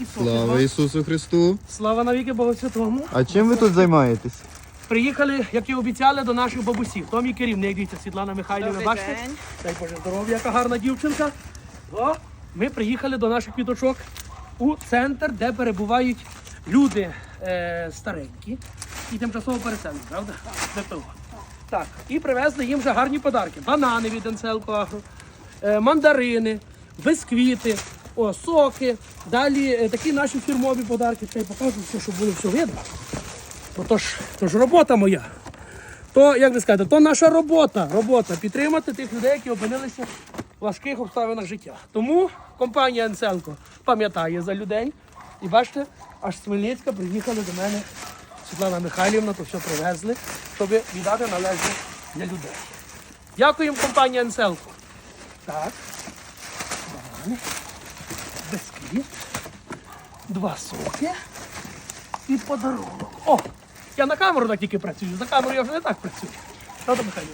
І Слава. Ісусу Христу! Слава навіки Богу Святому. А чим ви тут займаєтесь? Приїхали, як і обіцяли, до наших бабусів. Том і керівник, дивіться, Світлана Михайлівна, Добрий бачите? Дай Боже здоров'я, яка гарна дівчинка. О, ми приїхали до наших квіточок у центр, де перебувають люди е, старенькі і тимчасово переселені, правда? Для того. Так, і привезли їм вже гарні подарки. Банани від Агро, е, мандарини, бисквіти, о, соки. Далі е, такі наші фірмові подарки. Це я покажу, все, щоб було все видно. Ну, то ж, то ж робота моя. То, як ви скажете, то наша робота, робота підтримати тих людей, які опинилися в важких обставинах життя. Тому компанія Енселко пам'ятає за людей. І бачите, аж з Хмельницька приїхали до мене Світлана Михайлівна, то все привезли, щоб віддати належне для людей. Дякуємо компанії Енселко. Так. Банани. Бисквіт. Два соки і подарунок. О! Я на камеру так тільки працюю. За камерою я вже не так працюю. Правда, Михайло?